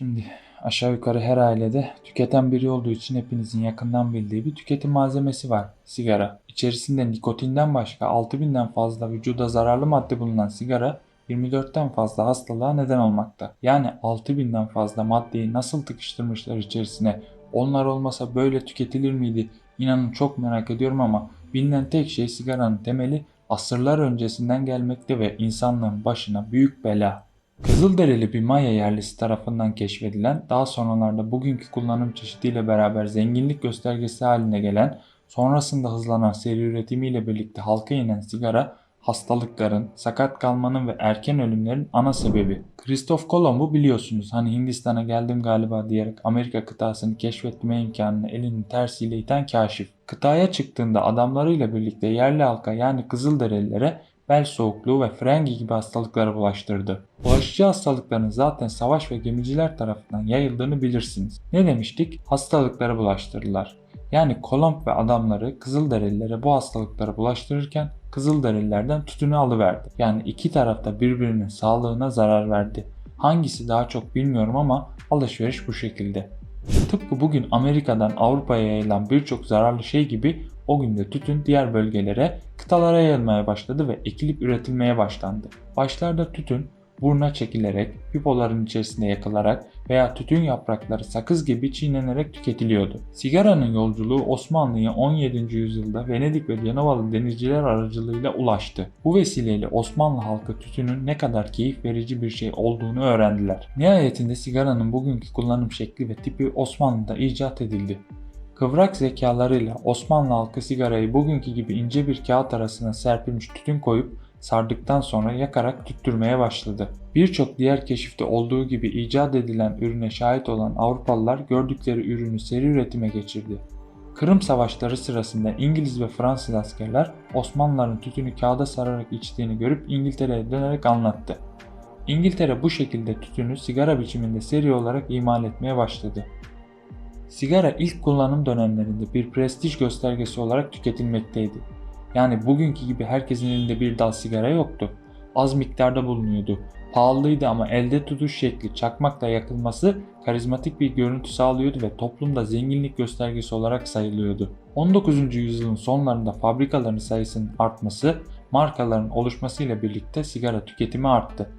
Şimdi aşağı yukarı her ailede tüketen biri olduğu için hepinizin yakından bildiği bir tüketim malzemesi var. Sigara. İçerisinde nikotinden başka 6000'den fazla vücuda zararlı madde bulunan sigara 24'ten fazla hastalığa neden olmakta. Yani 6000'den fazla maddeyi nasıl tıkıştırmışlar içerisine? Onlar olmasa böyle tüketilir miydi? İnanın çok merak ediyorum ama bilinen tek şey sigaranın temeli asırlar öncesinden gelmekte ve insanlığın başına büyük bela. Kızılderili bir Maya yerlisi tarafından keşfedilen, daha sonralarda bugünkü kullanım çeşidiyle beraber zenginlik göstergesi haline gelen, sonrasında hızlanan seri üretimiyle birlikte halka inen sigara, hastalıkların, sakat kalmanın ve erken ölümlerin ana sebebi. Kristof Kolomb'u biliyorsunuz. Hani Hindistan'a geldim galiba diyerek Amerika kıtasını keşfetme imkanını elinin tersiyle iten kaşif. Kıtaya çıktığında adamlarıyla birlikte yerli halka yani Kızılderililere bel soğukluğu ve frengi gibi hastalıkları bulaştırdı. Bulaşıcı hastalıkların zaten savaş ve gemiciler tarafından yayıldığını bilirsiniz. Ne demiştik? Hastalıkları bulaştırdılar. Yani Kolomb ve adamları Kızılderililere bu hastalıkları bulaştırırken Kızılderililerden tütünü alıverdi. Yani iki tarafta birbirinin sağlığına zarar verdi. Hangisi daha çok bilmiyorum ama alışveriş bu şekilde. Tıpkı bugün Amerika'dan Avrupa'ya yayılan birçok zararlı şey gibi o gün de tütün diğer bölgelere, kıtalara yayılmaya başladı ve ekilip üretilmeye başlandı. Başlarda tütün buruna çekilerek, pipoların içerisinde yakılarak veya tütün yaprakları sakız gibi çiğnenerek tüketiliyordu. Sigaranın yolculuğu Osmanlı'ya 17. yüzyılda Venedik ve Cenevalı denizciler aracılığıyla ulaştı. Bu vesileyle Osmanlı halkı tütünün ne kadar keyif verici bir şey olduğunu öğrendiler. Nihayetinde sigaranın bugünkü kullanım şekli ve tipi Osmanlı'da icat edildi. Kıvrak zekalarıyla Osmanlı halkı sigarayı bugünkü gibi ince bir kağıt arasına serpilmiş tütün koyup sardıktan sonra yakarak tüttürmeye başladı. Birçok diğer keşifte olduğu gibi icat edilen ürüne şahit olan Avrupalılar gördükleri ürünü seri üretime geçirdi. Kırım savaşları sırasında İngiliz ve Fransız askerler Osmanlıların tütünü kağıda sararak içtiğini görüp İngiltere'ye dönerek anlattı. İngiltere bu şekilde tütünü sigara biçiminde seri olarak imal etmeye başladı. Sigara ilk kullanım dönemlerinde bir prestij göstergesi olarak tüketilmekteydi. Yani bugünkü gibi herkesin elinde bir dal sigara yoktu. Az miktarda bulunuyordu. Pahalıydı ama elde tutuş şekli çakmakla yakılması karizmatik bir görüntü sağlıyordu ve toplumda zenginlik göstergesi olarak sayılıyordu. 19. yüzyılın sonlarında fabrikaların sayısının artması, markaların oluşmasıyla birlikte sigara tüketimi arttı.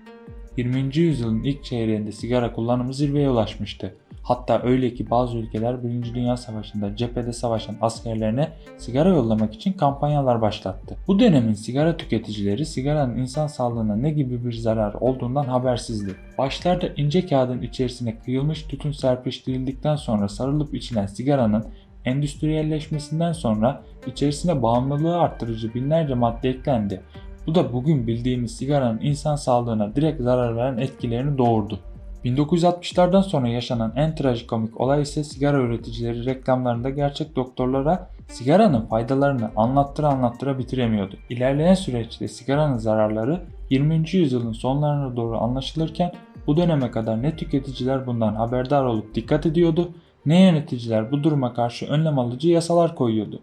20. yüzyılın ilk çeyreğinde sigara kullanımı zirveye ulaşmıştı. Hatta öyle ki bazı ülkeler 1. Dünya Savaşı'nda cephede savaşan askerlerine sigara yollamak için kampanyalar başlattı. Bu dönemin sigara tüketicileri sigaranın insan sağlığına ne gibi bir zarar olduğundan habersizdi. Başlarda ince kağıdın içerisine kıyılmış tütün serpiştirildikten sonra sarılıp içilen sigaranın endüstriyelleşmesinden sonra içerisine bağımlılığı arttırıcı binlerce madde eklendi. Bu da bugün bildiğimiz sigaranın insan sağlığına direkt zarar veren etkilerini doğurdu. 1960'lardan sonra yaşanan en trajikomik olay ise sigara üreticileri reklamlarında gerçek doktorlara sigaranın faydalarını anlattıra anlattıra bitiremiyordu. İlerleyen süreçte sigaranın zararları 20. yüzyılın sonlarına doğru anlaşılırken bu döneme kadar ne tüketiciler bundan haberdar olup dikkat ediyordu ne yöneticiler bu duruma karşı önlem alıcı yasalar koyuyordu.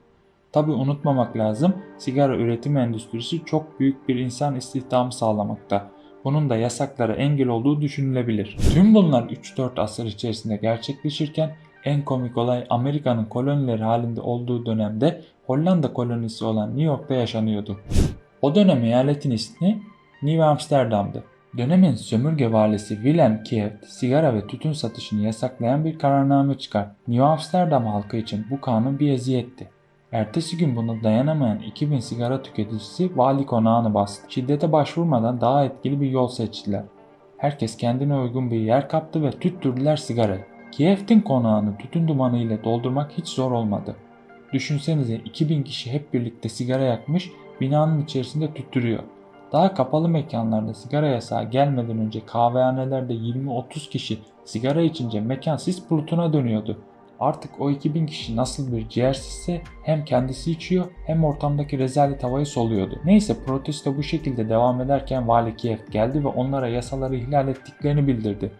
Tabi unutmamak lazım sigara üretim endüstrisi çok büyük bir insan istihdamı sağlamakta bunun da yasaklara engel olduğu düşünülebilir. Tüm bunlar 3-4 asır içerisinde gerçekleşirken en komik olay Amerika'nın kolonileri halinde olduğu dönemde Hollanda kolonisi olan New York'ta yaşanıyordu. O dönem eyaletin ismi New Amsterdam'dı. Dönemin sömürge valisi Willem Kieft sigara ve tütün satışını yasaklayan bir kararname çıkar. New Amsterdam halkı için bu kanun bir eziyetti. Ertesi gün buna dayanamayan 2000 sigara tüketicisi vali konağını bastı. Şiddete başvurmadan daha etkili bir yol seçtiler. Herkes kendine uygun bir yer kaptı ve tüttürdüler sigarayı. Kiev'tin konağını tütün dumanı ile doldurmak hiç zor olmadı. Düşünsenize 2000 kişi hep birlikte sigara yakmış, binanın içerisinde tüttürüyor. Daha kapalı mekanlarda sigara yasağı gelmeden önce kahvehanelerde 20-30 kişi sigara içince mekan sis bulutuna dönüyordu. Artık o 2000 kişi nasıl bir ciğersizse hem kendisi içiyor hem ortamdaki rezalet havayı soluyordu. Neyse protesto bu şekilde devam ederken Vali Kiev geldi ve onlara yasaları ihlal ettiklerini bildirdi.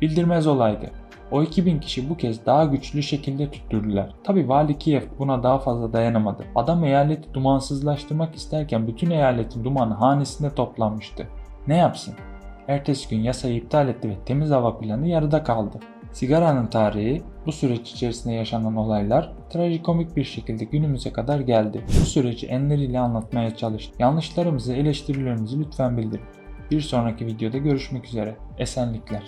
Bildirmez olaydı. O 2000 kişi bu kez daha güçlü şekilde tüttürdüler. Tabi Vali Kiev buna daha fazla dayanamadı. Adam eyaleti dumansızlaştırmak isterken bütün eyaletin dumanı hanesinde toplanmıştı. Ne yapsın? ertesi gün yasayı iptal etti ve temiz hava planı yarıda kaldı. Sigaranın tarihi, bu süreç içerisinde yaşanan olaylar trajikomik bir şekilde günümüze kadar geldi. Bu süreci enleriyle anlatmaya çalıştık. Yanlışlarımızı, eleştirilerimizi lütfen bildirin. Bir sonraki videoda görüşmek üzere. Esenlikler.